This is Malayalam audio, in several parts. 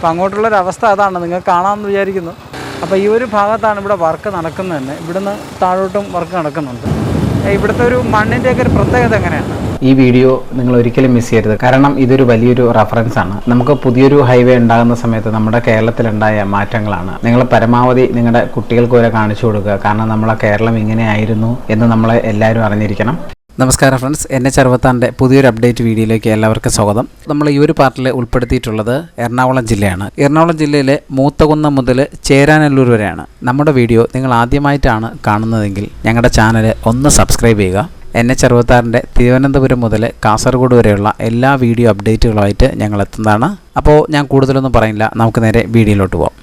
അപ്പോൾ അങ്ങോട്ടുള്ളൊരവസ്ഥ അതാണ് നിങ്ങൾ കാണാമെന്ന് വിചാരിക്കുന്നു. അപ്പോൾ ഈ ഒരു ഭാഗത്താണ് ഇവിടെ വർക്ക് നടക്കുന്നത് തന്നെ. ഇവിടുന്ന് താഴോട്ടും വർക്ക് നടക്കുന്നുണ്ട്. ഇവിടുത്തെ ഒരു മണ്ണിന്റെയൊക്കെ ഒരു പ്രത്യേകത എങ്ങനെയാണ്? ഈ വീഡിയോ നിങ്ങൾ ഒരിക്കലും മിസ് ചെയ്യരുത്. കാരണം ഇതൊരു വലിയൊരു റെഫറൻസ് ആണ്. നമുക്ക് പുതിയൊരു ഹൈവേ ഉണ്ടാകുന്ന സമയത്ത് നമ്മുടെ കേരളത്തിലുണ്ടായ മാറ്റങ്ങളാണ്. നിങ്ങൾ പരമാവധി നിങ്ങളുടെ കുട്ടികൾക്ക് വരെ കാണിച്ചു കൊടുക്കുക. കാരണം നമ്മളെ കേരളം ഇങ്ങനെയായിരുന്നു എന്ന് നമ്മളെ എല്ലാവരും അറിഞ്ഞിരിക്കണം. നമസ്കാരം ഫ്രണ്ട്സ്. എൻ എച്ച് അറുപത്താറിന്റെ പുതിയൊരു അപ്ഡേറ്റ് വീഡിയോയിലേക്ക് എല്ലാവർക്കും സ്വാഗതം. നമ്മൾ ഈ ഒരു പാർട്ടിൽ ഉൾപ്പെടുത്തിയിട്ടുള്ളത് എറണാകുളം ജില്ലയാണ്. എറണാകുളം ജില്ലയിലെ മൂത്തകുന്നം മുതൽ ചേരാനല്ലൂർ വരെയാണ്. നമ്മുടെ വീഡിയോ നിങ്ങൾ ആദ്യമായിട്ടാണ് കാണുന്നതെങ്കിൽ ഞങ്ങളുടെ ചാനൽ ഒന്ന് സബ്സ്ക്രൈബ് ചെയ്യുക. എൻ എച്ച് അറുപത്താറിന്റെ തിരുവനന്തപുരം മുതൽ കാസർഗോഡ് വരെയുള്ള എല്ലാ വീഡിയോ അപ്ഡേറ്റുകളുമായിട്ട് ഞങ്ങൾ എത്തുന്നതാണ്. അപ്പോൾ ഞാൻ കൂടുതലൊന്നും പറയില്ല. നമുക്ക് നേരെ വീഡിയോയിലോട്ട് പോകാം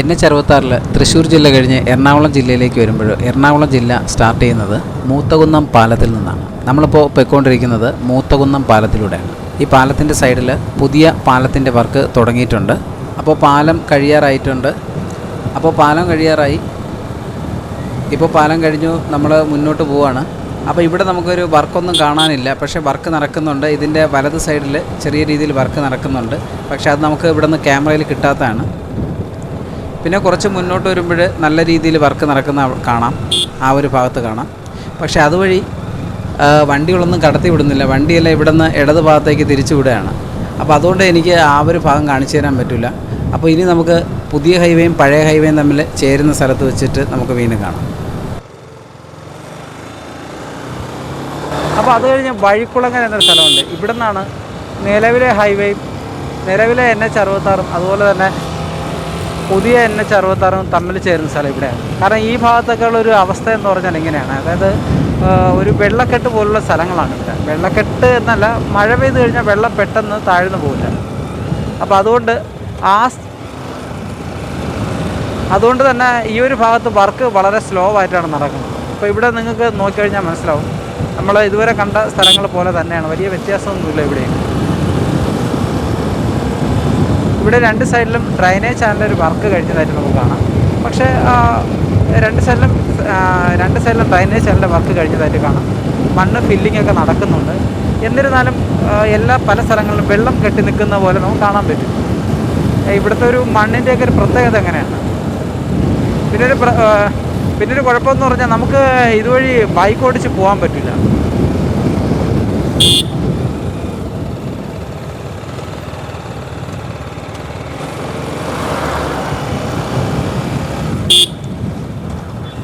എൻ എച്ച് അറുപത്താറിൽ തൃശ്ശൂർ ജില്ല കഴിഞ്ഞ് എറണാകുളം ജില്ലയിലേക്ക് വരുമ്പോൾ എറണാകുളം ജില്ല സ്റ്റാർട്ട് ചെയ്യുന്നത് മൂത്തകുന്നം പാലത്തിൽ നിന്നാണ്. നമ്മളിപ്പോൾ പോയിക്കൊണ്ടിരിക്കുന്നത് മൂത്തകുന്നം പാലത്തിലൂടെയാണ്. ഈ പാലത്തിന്റെ സൈഡിൽ പുതിയ പാലത്തിന്റെ വർക്ക് തുടങ്ങിയിട്ടുണ്ട്. അപ്പോൾ പാലം കഴിയാറായിട്ടുണ്ട്. അപ്പോൾ പാലം കഴിയാറായി. ഇപ്പോൾ പാലം കഴിഞ്ഞു നമ്മൾ മുന്നോട്ട് പോവുകയാണ് അപ്പോൾ ഇവിടെ നമുക്കൊരു വർക്കൊന്നും കാണാനില്ല. പക്ഷേ വർക്ക് നടക്കുന്നുണ്ട്. ഇതിന്റെ വലത് സൈഡിൽ ചെറിയ രീതിയിൽ വർക്ക് നടക്കുന്നുണ്ട്. പക്ഷേ അത് നമുക്ക് ഇവിടെ നിന്ന് ക്യാമറയിൽ കിട്ടാത്തതാണ്. പിന്നെ കുറച്ച് മുന്നോട്ട് വരുമ്പോൾ നല്ല രീതിയിൽ വർക്ക് നടക്കുന്ന കാണാം. ആ ഒരു ഭാഗത്ത് കാണാം. പക്ഷേ അതുവഴി വണ്ടികളൊന്നും കടത്തി വിടുന്നില്ല. വണ്ടിയെല്ലാം ഇവിടെ നിന്ന് ഇടത് ഭാഗത്തേക്ക് തിരിച്ചു വിടുകയാണ്. അപ്പോൾ അതുകൊണ്ട് എനിക്ക് ആ ഒരു ഭാഗം കാണിച്ചു തരാൻ പറ്റില്ല. അപ്പോൾ ഇനി നമുക്ക് പുതിയ ഹൈവേയും പഴയ ഹൈവേയും തമ്മിൽ ചേരുന്ന സ്ഥലത്ത് വെച്ചിട്ട് നമുക്ക് വീണ്ടും കാണാം. അപ്പോൾ അത് കഴിഞ്ഞ് വഴിക്കുളങ്ങൻ എന്നൊരു സ്ഥലമുണ്ട്. ഇവിടെ നിന്നാണ് നിലവിലെ ഹൈവേയും നിലവിലെ എൻ എച്ച് അറുപത്താറും അതുപോലെ തന്നെ പുതിയ എൻ എച്ച് അറുപത്താറും തമ്മിൽ ചേരുന്ന സ്ഥലം ഇവിടെയാണ്. കാരണം ഈ ഭാഗത്തൊക്കെ ഉള്ള ഒരു അവസ്ഥ എന്ന് പറഞ്ഞാൽ ഇങ്ങനെയാണ്. അതായത് ഒരു വെള്ളക്കെട്ട് പോലുള്ള സ്ഥലങ്ങളാണ് ഇവിടെ. വെള്ളക്കെട്ട് എന്നല്ല മഴ പെയ്ത് കഴിഞ്ഞാൽ വെള്ളം പെട്ടെന്ന് താഴ്ന്നു പോകില്ല അപ്പോൾ അതുകൊണ്ട് ആ അതുകൊണ്ട് തന്നെ ഈ ഒരു ഭാഗത്ത് വർക്ക് വളരെ സ്ലോ ആയിട്ടാണ് നടക്കുന്നത്. അപ്പോൾ ഇവിടെ നിങ്ങൾക്ക് നോക്കിക്കഴിഞ്ഞാൽ മനസ്സിലാവും. നമ്മൾ ഇതുവരെ കണ്ട സ്ഥലങ്ങൾ പോലെ തന്നെയാണ്. വലിയ വ്യത്യാസമൊന്നുമില്ല ഇവിടെയും. ഇവിടെ രണ്ട് സൈഡിലും ഡ്രൈനേജ് ചാനലിൽ ഒരു വർക്ക് കഴിഞ്ഞതായിട്ട് നമുക്ക് കാണാം. പക്ഷേ രണ്ട് സൈഡിലും രണ്ട് സൈഡിലും ഡ്രൈനേജ് ചാനലിന്റെ വർക്ക് കഴിഞ്ഞതായിട്ട് കാണാം. മണ്ണ് ഫില്ലിംഗ് ഒക്കെ നടക്കുന്നുണ്ട്. എന്നിരുന്നാലും എല്ലാ പല സ്ഥലങ്ങളിലും വെള്ളം കെട്ടി നിൽക്കുന്ന പോലെ നമുക്ക് കാണാൻ പറ്റും. ഇവിടുത്തെ ഒരു മണ്ണിന്റെയൊക്കെ ഒരു പ്രത്യേകത എങ്ങനെയാണ്? പിന്നെ ഒരു പിന്നെ ഒരു കുഴപ്പമെന്ന് പറഞ്ഞാൽ നമുക്ക് ഇതുവഴി ബൈക്ക് ഓടിച്ച് പോകാൻ പറ്റില്ല.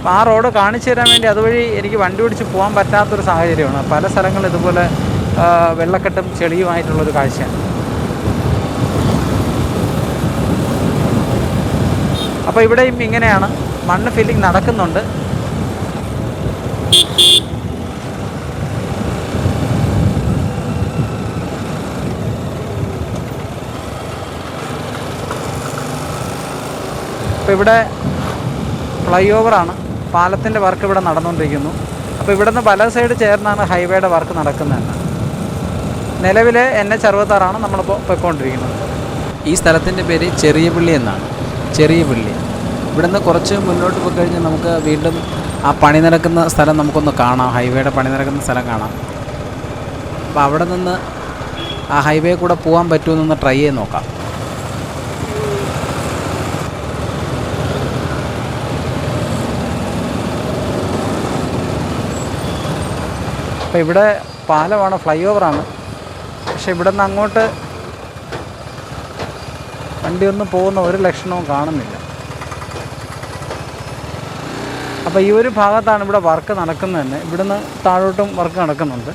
അപ്പോൾ ആ റോഡ് കാണിച്ചു തരാൻ വേണ്ടി അതുവഴി എനിക്ക് വണ്ടി ഓടിച്ച് പോകാൻ പറ്റാത്തൊരു സാഹചര്യമാണ്. പല സ്ഥലങ്ങളും ഇതുപോലെ വെള്ളക്കെട്ടും ചെളിയുമായിട്ടുള്ളൊരു കാഴ്ചയാണ്. അപ്പോൾ ഇവിടെയും ഇങ്ങനെയാണ്. മണ്ണ് ഫില്ലിംഗ് നടക്കുന്നുണ്ട്. അപ്പോൾ ഇവിടെ ഫ്ലൈ ഓവറാണ്. പാലത്തിന്റെ വർക്ക് ഇവിടെ നടന്നുകൊണ്ടിരിക്കുന്നു. അപ്പോൾ ഇവിടെ നിന്ന് പല സൈഡ് ചേർന്നാണ് ഹൈവേയുടെ വർക്ക് നടക്കുന്നത്. നിലവിലെ എൻ എച്ച് അറുപത്താറാണ് നമ്മളിപ്പോൾ പോയിക്കൊണ്ടിരിക്കുന്നത്. ഈ സ്ഥലത്തിന്റെ പേര് ചെറിയ പള്ളി എന്നാണ്. ചെറിയ പള്ളി ഇവിടുന്ന് കുറച്ച് മുന്നോട്ട് പോയി കഴിഞ്ഞാൽ നമുക്ക് വീണ്ടും ആ പണി നടക്കുന്ന സ്ഥലം നമുക്കൊന്ന് കാണാം. ഹൈവേയുടെ പണി നടക്കുന്ന സ്ഥലം കാണാം. അപ്പോൾ അവിടെ നിന്ന് ആ ഹൈവേ കൂടെ പോകാൻ പറ്റുമെന്നൊന്ന് ട്രൈ ചെയ്ത് നോക്കാം. അപ്പോൾ ഇവിടെ പാലമാണ് ഫ്ലൈ ഓവറാണ് പക്ഷേ ഇവിടെ നിന്ന് അങ്ങോട്ട് വണ്ടിയൊന്നും പോകുന്ന ഒരു ലക്ഷണവും കാണുന്നില്ല. അപ്പോൾ ഈ ഒരു ഭാഗത്താണ് ഇവിടെ വർക്ക് നടക്കുന്നത് തന്നെ. ഇവിടുന്ന് താഴോട്ടും വർക്ക് നടക്കുന്നുണ്ട്.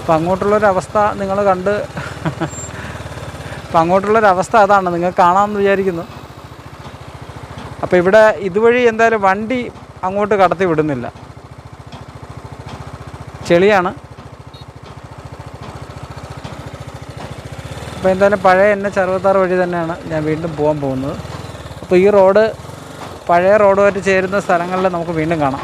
അപ്പം അങ്ങോട്ടുള്ളൊരവസ്ഥ നിങ്ങൾ കണ്ട് അപ്പം അങ്ങോട്ടുള്ളൊരവസ്ഥ അതാണ്. നിങ്ങൾ കാണാമെന്ന് വിചാരിക്കുന്നു. അപ്പോൾ ഇവിടെ ഇതുവഴി എന്തായാലും വണ്ടി അങ്ങോട്ട് കടത്തി വിടുന്നില്ല. ചെളിയാണ്. അപ്പോൾ എന്തായാലും പഴയ എൻ എച്ച് അറുപത്താറ് വഴി തന്നെയാണ് ഞാൻ വീണ്ടും പോകാൻ പോകുന്നത്. അപ്പോൾ ഈ റോഡ് പഴയ റോഡുമായിട്ട് ചേരുന്ന സ്ഥലങ്ങളിൽ നമുക്ക് വീണ്ടും കാണാം.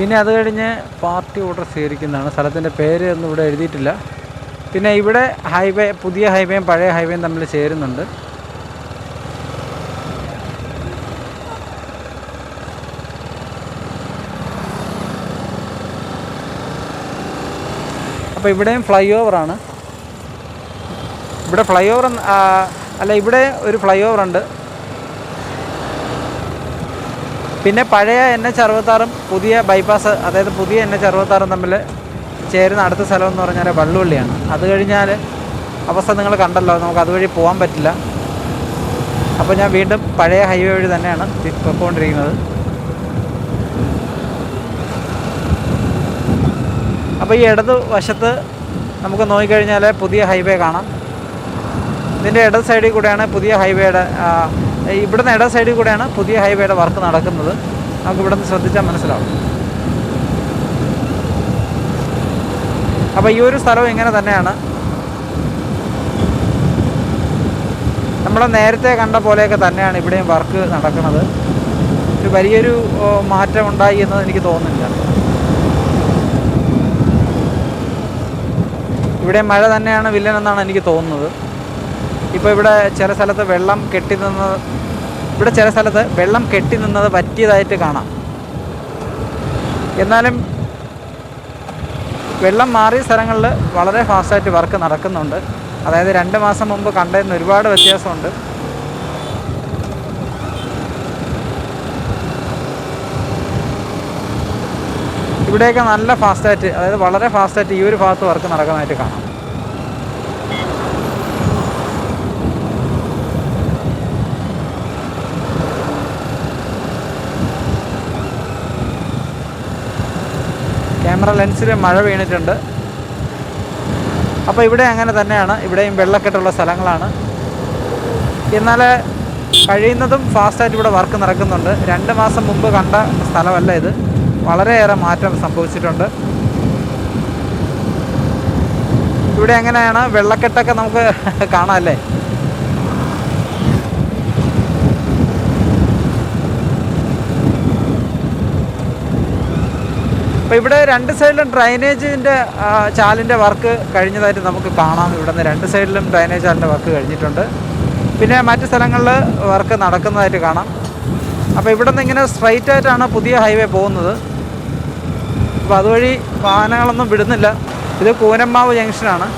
പിന്നെ അത് കഴിഞ്ഞ് പാർട്ടി ഓർഡർ സ്വീകരിക്കുന്നതാണ്. സ്ഥലത്തിന്റെ പേര് ഒന്നും ഇവിടെ എഴുതിയിട്ടില്ല. പിന്നെ ഇവിടെ ഹൈവേ പുതിയ ഹൈവേയും പഴയ ഹൈവേയും തമ്മിൽ ചേരുന്നുണ്ട്. അപ്പോൾ ഇവിടെയും ഫ്ലൈ ഓവറാണ് ഇവിടെ ഫ്ലൈ ഓവർ അല്ല ഇവിടെ ഒരു ഫ്ലൈ ഓവർ ഉണ്ട്. പിന്നെ പഴയ എൻ എച്ച് അറുപത്താറും പുതിയ ബൈപ്പാസ് അതായത് പുതിയ എൻ എച്ച് അറുപത്താറും തമ്മിൽ ചേരുന്ന അടുത്ത സ്ഥലം എന്ന് പറഞ്ഞാൽ വള്ളുവള്ളിയാണ്. അത് കഴിഞ്ഞാൽ അവസ്ഥ നിങ്ങൾ കണ്ടല്ലോ നമുക്ക് അതുവഴി പോകാൻ പറ്റില്ല. അപ്പോൾ ഞാൻ വീണ്ടും പഴയ ഹൈവേ വഴി തന്നെയാണ് പോയിക്കൊണ്ടിരിക്കുന്നത് അപ്പോൾ ഈ ഇടത് വശത്ത് നമുക്ക് നോക്കിക്കഴിഞ്ഞാൽ പുതിയ ഹൈവേ കാണാം. ഇതിന്റെ ഇടത് സൈഡിൽ കൂടെയാണ് പുതിയ ഹൈവേയുടെ ഇവിടുന്ന് ഇട സൈഡിൽ കൂടെയാണ് പുതിയ ഹൈവേയുടെ വർക്ക് നടക്കുന്നത്. നമുക്ക് ഇവിടെ നിന്ന് ശ്രദ്ധിച്ചാൽ മനസ്സിലാവും. അപ്പോൾ ഈ ഒരു സ്ഥലവും ഇങ്ങനെ തന്നെയാണ്. നമ്മൾ നേരത്തെ കണ്ട പോലെയൊക്കെ തന്നെയാണ് ഇവിടെയും വർക്ക് നടക്കുന്നത്. ഒരു വലിയൊരു മാറ്റം ഉണ്ടായി എന്ന് എനിക്ക് തോന്നുന്നില്ല. ഇവിടെ മഴ തന്നെയാണ് വില്ലൻ എന്നാണ് എനിക്ക് തോന്നുന്നത്. ഇപ്പോൾ ഇവിടെ ചില സ്ഥലത്ത് വെള്ളം കെട്ടി നിന്ന് ഇവിടെ ചില സ്ഥലത്ത് വെള്ളം കെട്ടി നിന്നത് പറ്റിയതായിട്ട് കാണാം. എന്നാലും വെള്ളം മാറിയ സ്ഥലങ്ങളിൽ വളരെ ഫാസ്റ്റായിട്ട് വർക്ക് നടക്കുന്നുണ്ട്. അതായത് രണ്ട് മാസം മുമ്പ് കണ്ടതിന് ഒരുപാട് വ്യത്യാസമുണ്ട്. ഇവിടെയൊക്കെ നല്ല ഫാസ്റ്റായിട്ട് അതായത് വളരെ ഫാസ്റ്റായിട്ട് ഈ ഒരു ഭാഗത്ത് വർക്ക് നടക്കുന്നതായിട്ട് കാണാം. ക്യാമറ ലെൻസിൽ മഴ വീണിട്ടുണ്ട്. അപ്പോൾ ഇവിടെ അങ്ങനെ തന്നെയാണ്. ഇവിടെയും വെള്ളക്കെട്ടുള്ള സ്ഥലങ്ങളാണ്. എന്നാൽ കഴിയുന്നതും ഫാസ്റ്റായിട്ട് ഇവിടെ വർക്ക് നടക്കുന്നുണ്ട്. രണ്ട് മാസം മുമ്പ് കണ്ട സ്ഥലമല്ല ഇത്. വളരെയേറെ മാറ്റം സംഭവിച്ചിട്ടുണ്ട്. ഇവിടെ എങ്ങനെയാണ്? വെള്ളക്കെട്ടൊക്കെ നമുക്ക് കാണാം അപ്പോൾ ഇവിടെ രണ്ട് സൈഡിലും ഡ്രൈനേജിന്റെ ചാലിന്റെ വർക്ക് കഴിഞ്ഞതായിട്ട് നമുക്ക് കാണാം. ഇവിടെ നിന്ന് രണ്ട് സൈഡിലും ഡ്രൈനേജ് ചാലിന്റെ വർക്ക് കഴിഞ്ഞിട്ടുണ്ട്. പിന്നെ മറ്റ് സ്ഥലങ്ങളിൽ വർക്ക് നടക്കുന്നതായിട്ട് കാണാം. അപ്പോൾ ഇവിടെ നിന്ന് ഇങ്ങനെ സ്ട്രൈറ്റ് ആയിട്ടാണ് പുതിയ ഹൈവേ പോകുന്നത്. അപ്പോൾ അതുവഴി വാഹനങ്ങളൊന്നും വിടുന്നില്ല. ഇത് കൂനമ്മാവ് ജംഗ്ഷനാണ്.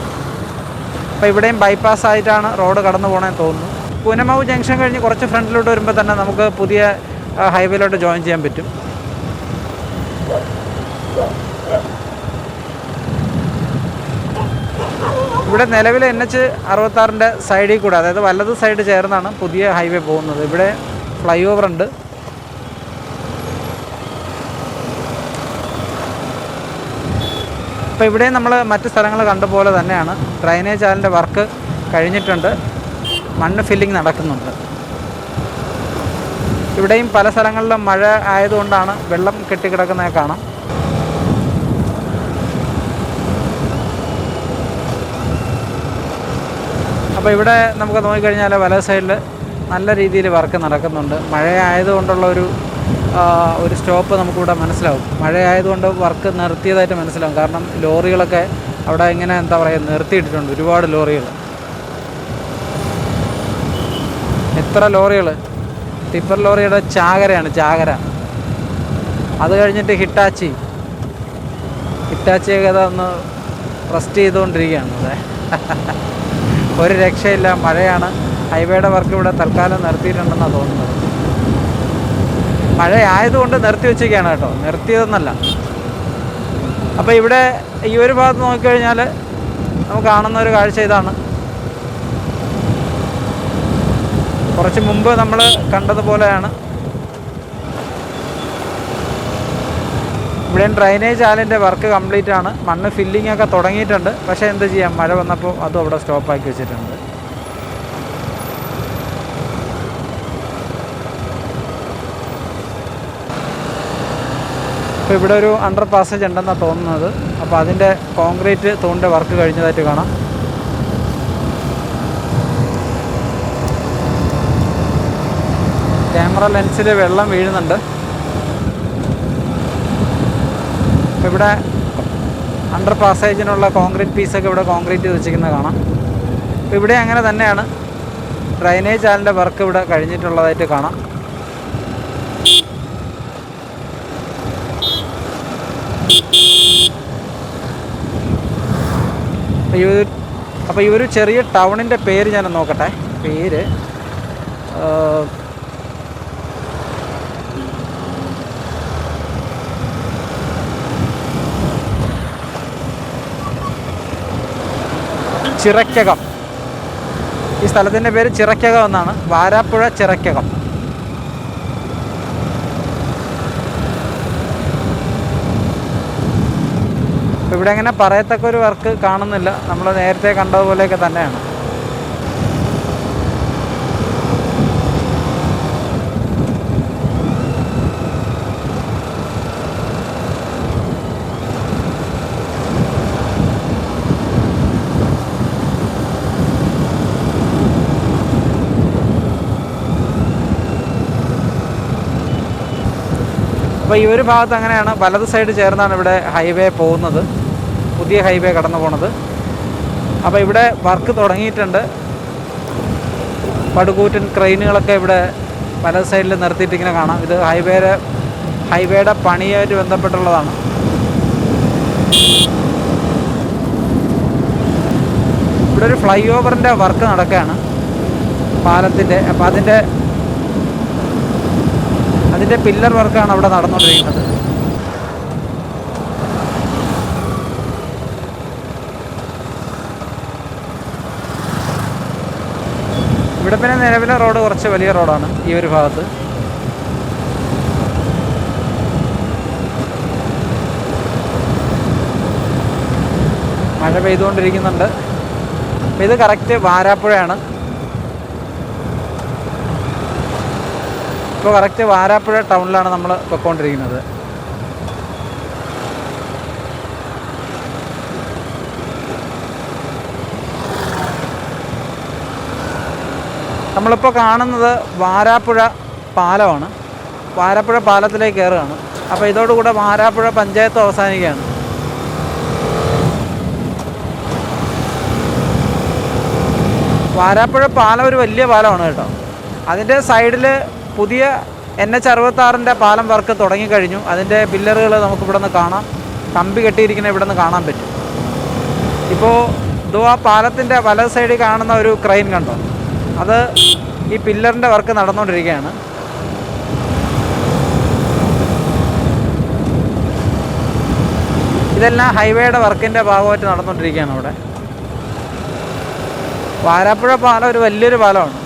അപ്പോൾ ഇവിടെയും ബൈപ്പാസ് ആയിട്ടാണ് റോഡ് കടന്നു പോകണമെന്ന് തോന്നുന്നു. കൂനമ്മാവ് ജംഗ്ഷൻ കഴിഞ്ഞ് കുറച്ച് ഫ്രണ്ടിലോട്ട് വരുമ്പോൾ തന്നെ നമുക്ക് പുതിയ ഹൈവേയിലോട്ട് ജോയിൻ ചെയ്യാൻ പറ്റും. ഇവിടെ നിലവിൽ എൻ എച്ച് അറുപത്താറിന്റെ സൈഡിൽ കൂടെ അതായത് വലത് സൈഡ് ചേർന്നാണ് പുതിയ ഹൈവേ പോകുന്നത്. ഇവിടെ ഫ്ലൈ ഓവർ ഉണ്ട്. അപ്പോൾ ഇവിടെ നമ്മൾ മറ്റ് സ്ഥലങ്ങൾ കണ്ട പോലെ തന്നെയാണ്. ഡ്രൈനേജ് ആലിന്റെ വർക്ക് കഴിഞ്ഞിട്ടുണ്ട്. മണ്ണ് ഫില്ലിംഗ് നടക്കുന്നുണ്ട്. ഇവിടെയും പല സ്ഥലങ്ങളിലും മഴ ആയതുകൊണ്ടാണ് വെള്ളം കെട്ടിക്കിടക്കുന്നത് കാണാം. അപ്പോൾ ഇവിടെ നമുക്ക് നോക്കിക്കഴിഞ്ഞാൽ വല സൈഡിൽ നല്ല രീതിയിൽ വർക്ക് നടക്കുന്നുണ്ട്. മഴയായതുകൊണ്ടുള്ള ഒരു ഒരു സ്റ്റോപ്പ് നമുക്കിവിടെ മനസ്സിലാവും. മഴയായതുകൊണ്ട് വർക്ക് നിർത്തിയതായിട്ട് മനസ്സിലാവും. കാരണം ലോറികളൊക്കെ അവിടെ ഇങ്ങനെ എന്താ പറയുക നിർത്തിയിട്ടിട്ടുണ്ട്. ഒരുപാട് ലോറികൾ എത്ര ലോറികൾ ടിപ്പർ ലോറിയുടെ ചാകരയാണ് ചാകര. അത് കഴിഞ്ഞിട്ട് ഹിറ്റാച്ചി. ഹിറ്റാച്ചിയൊക്കെ അതൊന്ന് റെസ്റ്റ് ചെയ്തുകൊണ്ടിരിക്കുകയാണ്. അതെ. ഒരു രക്ഷയില്ല. മഴയാണ്. ഹൈവേയുടെ വർക്ക് ഇവിടെ തൽക്കാലം നിർത്തിയിട്ടുണ്ടെന്നാണ് തോന്നുന്നത്. മഴയായതുകൊണ്ട് നിർത്തി വെച്ചിരിക്കുകയാണ് കേട്ടോ. നിർത്തിയതെന്നല്ല. അപ്പോൾ ഇവിടെ ഈ ഒരു ഭാഗത്ത് നോക്കിക്കഴിഞ്ഞാൽ നമുക്ക് കാണുന്ന ഒരു കാഴ്ച ഇതാണ്. കുറച്ച് മുമ്പ് നമ്മൾ കണ്ടതുപോലെയാണ്. ഇവിടെയും ഡ്രൈനേജ് ആലിന്റെ വർക്ക് കംപ്ലീറ്റ് ആണ്. മണ്ണ് ഫില്ലിംഗ് ഒക്കെ തുടങ്ങിയിട്ടുണ്ട്. പക്ഷേ എന്ത് ചെയ്യാം? മഴ വന്നപ്പോൾ അതും അവിടെ സ്റ്റോപ്പാക്കി വെച്ചിട്ടുണ്ട്. അപ്പോൾ ഇവിടെ ഒരു അണ്ടർ പാസേജ് ഉണ്ടെന്നാണ് തോന്നുന്നത്. അപ്പോൾ അതിന്റെ കോൺക്രീറ്റ് തൂണിന്റെ വർക്ക് കഴിഞ്ഞതായിട്ട് കാണാം. ക്യാമറ ലെൻസിൽ വെള്ളം വീഴുന്നുണ്ട് അപ്പോൾ ഇവിടെ അണ്ടർ പാസേജിനുള്ള കോൺക്രീറ്റ് പീസൊക്കെ ഇവിടെ കോൺക്രീറ്റ് വെച്ചിരിക്കുന്നത് കാണാം. അപ്പോൾ ഇവിടെ അങ്ങനെ തന്നെയാണ്. ഡ്രൈനേജ് ആലിന്റെ വർക്ക് ഇവിടെ കഴിഞ്ഞിട്ടുള്ളതായിട്ട് കാണാം. അപ്പോൾ ഈ ഒരു ചെറിയ ടൗണിന്റെ പേര് ഞാൻ നോക്കട്ടെ. പേര് ചിറക്കകം ഈ സ്ഥലത്തിന്റെ പേര് ചിറക്കകം എന്നാണ്. വാരാപ്പുഴ ചിറക്കകം ഇവിടെ അങ്ങനെ പറയത്തക്ക ഒരു വർക്ക് കാണുന്നില്ല. നമ്മൾ നേരത്തെ കണ്ടതുപോലെയൊക്കെ തന്നെയാണ്. അപ്പോൾ ഈ ഒരു ഭാഗത്ത് അങ്ങനെയാണ് വലത് സൈഡ് ചേർന്നാണ് ഇവിടെ ഹൈവേ പോകുന്നത്. പുതിയ ഹൈവേ കടന്നു പോണത്. അപ്പോൾ ഇവിടെ വർക്ക് തുടങ്ങിയിട്ടുണ്ട്. പടുകൂറ്റൻ ക്രെയിനുകളൊക്കെ ഇവിടെ വലത് സൈഡിൽ നിർത്തിയിട്ട് ഇങ്ങനെ കാണാം. ഇത് ഹൈവേയുടെ ഹൈവേയുടെ പണിയായിട്ട് ബന്ധപ്പെട്ടുള്ളതാണ്. ഇവിടെ ഒരു ഫ്ലൈ ഓവറിന്റെ വർക്ക് നടക്കുകയാണ്. പാലത്തിന്റെ അപ്പോൾ അതിന്റെ അതിന്റെ പില്ലർ വർക്കാണ് അവിടെ നടന്നുകൊണ്ടിരിക്കുന്നത്. ഇവിടെ പിന്നെ നിലവിലെ റോഡ് കുറച്ച് വലിയ റോഡാണ് ഈ ഒരു ഭാഗത്ത്. മഴ പെയ്തുകൊണ്ടിരിക്കുന്നുണ്ട്. ഇത് കറക്റ്റ് വാരാപ്പുഴയാണ്. ഇപ്പോൾ കറക്റ്റ് വാരാപ്പുഴ ടൗണിലാണ് നമ്മൾ പൊയ്ക്കൊണ്ടിരിക്കുന്നത് നമ്മളിപ്പോൾ കാണുന്നത് വാരാപ്പുഴ പാലമാണ്. വാരാപ്പുഴ പാലത്തിലേക്ക് കയറുകയാണ്. അപ്പോൾ ഇതോടുകൂടെ വാരാപ്പുഴ പഞ്ചായത്ത് അവസാനിക്കുകയാണ്. വാരാപ്പുഴ പാലം ഒരു വലിയ പാലമാണ് കേട്ടോ. അതിന്റെ സൈഡിൽ പുതിയ എൻ എച്ച് അറുപത്താറിന്റെ പാലം വർക്ക് തുടങ്ങിക്കഴിഞ്ഞു. അതിന്റെ പില്ലറുകൾ നമുക്ക് ഇവിടെ നിന്ന് കാണാം. കമ്പി കെട്ടിയിരിക്കുന്ന ഇവിടെ നിന്ന് കാണാൻ പറ്റും. ഇപ്പോൾ ഇതോ ആ പാലത്തിന്റെ വലത് സൈഡിൽ കാണുന്ന ഒരു ക്രെയിൻ കണ്ടോ? അത് ഈ പില്ലറിന്റെ വർക്ക് നടന്നുകൊണ്ടിരിക്കുകയാണ്. ഇതെല്ലാം ഹൈവേയുടെ വർക്കിന്റെ ഭാഗമായിട്ട് നടന്നുകൊണ്ടിരിക്കുകയാണ് അവിടെ. വാരാപ്പുഴ പാലം ഒരു വലിയൊരു പാലമാണ്.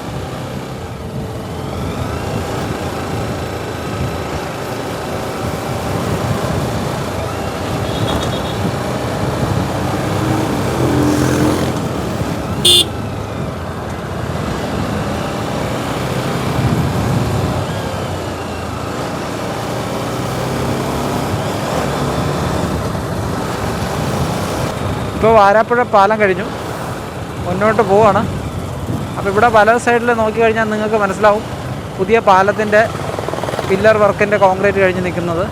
വാരാപ്പുഴ പാലം കഴിഞ്ഞു. മുന്നോട്ട് പോവാണ്. അപ്പോൾ ഇവിടെ പല സൈഡിൽ നോക്കി കഴിഞ്ഞാൽ നിങ്ങൾക്ക് മനസ്സിലാവും. പുതിയ പാലത്തിന്റെ പില്ലർ വർക്കിന്റെ കോൺക്രീറ്റ് കഴിഞ്ഞ് നിൽക്കുന്നത്.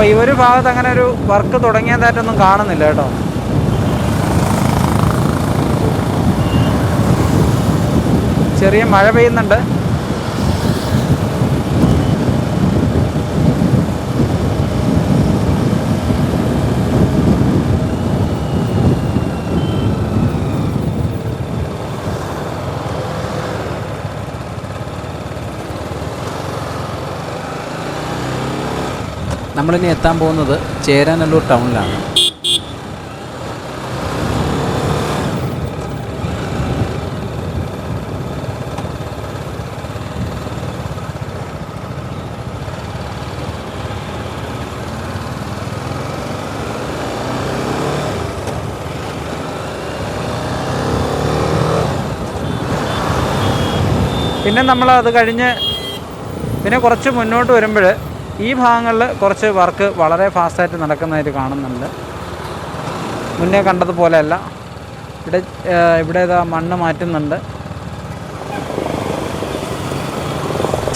അപ്പോൾ ഈ ഒരു ഭാഗത്ത് അങ്ങനെ ഒരു വർക്ക് തുടങ്ങിയതായിട്ടൊന്നും കാണുന്നില്ല കേട്ടോ. ചെറിയ മഴ പെയ്യുന്നുണ്ട്. നമ്മളിനി എത്താൻ പോകുന്നത് ചേരാനല്ലൂർ ടൗണിലാണ്. പിന്നെ നമ്മൾ അത് കഴിഞ്ഞ് പിന്നെ കുറച്ച് മുന്നോട്ട് വരുമ്പോൾ ഈ ഭാഗങ്ങളിൽ കുറച്ച് വർക്ക് വളരെ ഫാസ്റ്റായിട്ട് നടക്കുന്നതായിട്ട് കാണുന്നുണ്ട്. മുന്നേ കണ്ടതുപോലെയല്ല. ഇവിടെ ഇവിടെ ഇതാ മണ്ണ് മാറ്റുന്നുണ്ട്.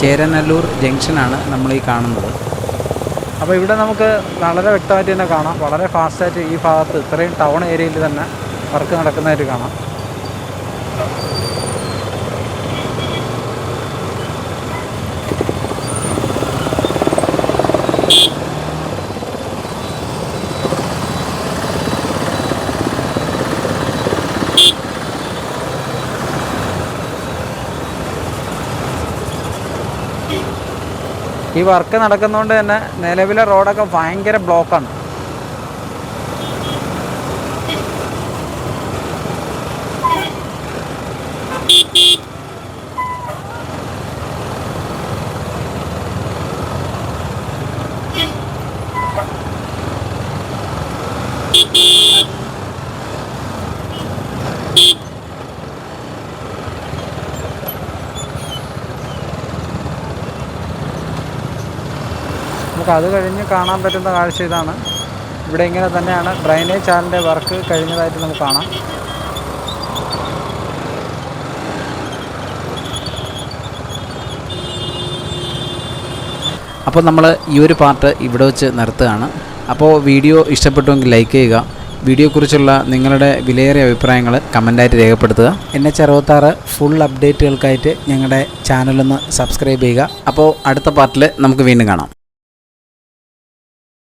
ചേരനല്ലൂർ ജംഗ്ഷനാണ് നമ്മൾ ഈ കാണുന്നത്. അപ്പോൾ ഇവിടെ നമുക്ക് വളരെ വ്യക്തമായിട്ട് തന്നെ കാണാം. വളരെ ഫാസ്റ്റായിട്ട് ഈ ഭാഗത്ത് ഇത്രയും ടൗൺ ഏരിയയിൽ തന്നെ വർക്ക് നടക്കുന്നതായിട്ട് കാണാം. ഈ വർക്ക് നടക്കുന്നതുകൊണ്ട് തന്നെ നിലവിലെ റോഡൊക്കെ ഭയങ്കര ബ്ലോക്കാണ് നമുക്ക് അത് കഴിഞ്ഞ് കാണാൻ പറ്റുന്ന കാഴ്ച ഇതാണ്. ഇവിടെ ഇങ്ങനെ തന്നെയാണ്. ഡ്രൈനേജ് ചാലിന്റെ വർക്ക് കഴിഞ്ഞതായിട്ട് നമുക്ക് കാണാം. അപ്പോൾ നമ്മൾ ഈ ഒരു പാർട്ട് ഇവിടെ വെച്ച് നിർത്തുകയാണ്. അപ്പോൾ വീഡിയോ ഇഷ്ടപ്പെട്ടുവെങ്കിൽ ലൈക്ക് ചെയ്യുക. വീഡിയോക്കുറിച്ചുള്ള നിങ്ങളുടെ വിലയേറിയ അഭിപ്രായങ്ങൾ കമന്റായിട്ട് രേഖപ്പെടുത്തുക. എൻ എച്ച് അറുപത്താറ് ഫുൾ അപ്ഡേറ്റുകൾക്കായിട്ട് ഞങ്ങളുടെ ചാനലൊന്ന് സബ്സ്ക്രൈബ് ചെയ്യുക. അപ്പോൾ അടുത്ത പാർട്ടിൽ നമുക്ക് വീണ്ടും കാണാം.